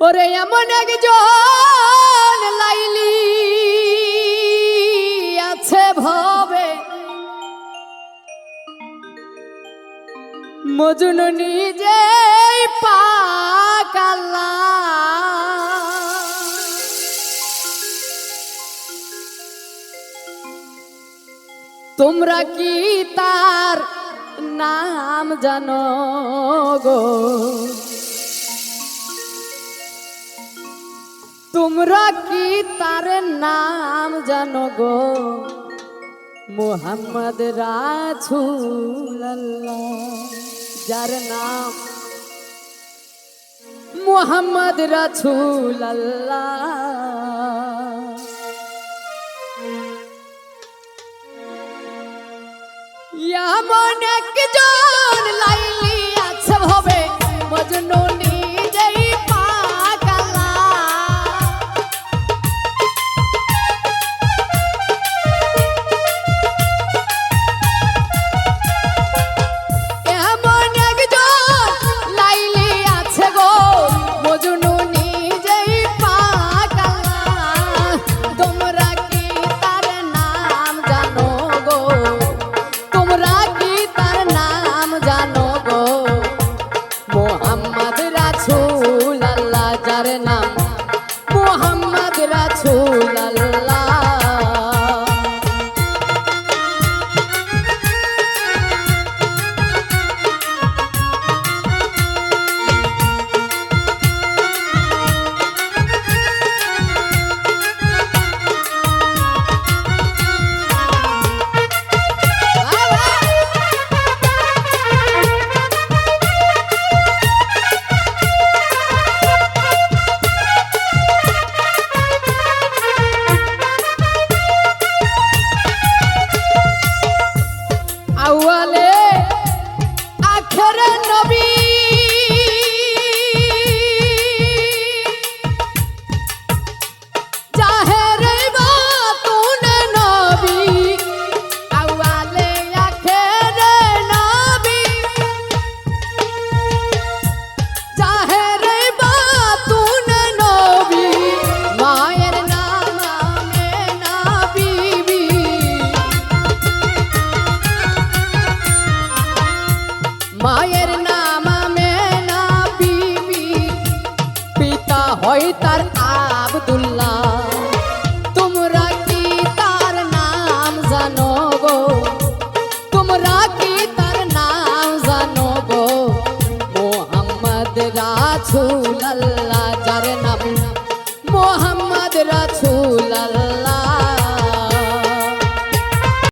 ওরে এমন একজন লাইলি আছে ভবে। মজুন নিজে তোমরা কি তার নাম জানো গো? তোমরা কি তার নাম জানো গো? মোহাম্মদ রাছুল্লাহ যার নাম? মোহাম্মদ রাছুল্লাহ এমন একজন লাইলি আছে ভবে মজনু আউয়ালে আখেরে নবী মায়ের নাম মেনা বিবি। পিতা হয় তার আবদুল্লাহ। তোমরা কি তার নাম জানো গো? তোমরা কি তার নাম জানো গো? মোহাম্মদ রাসূল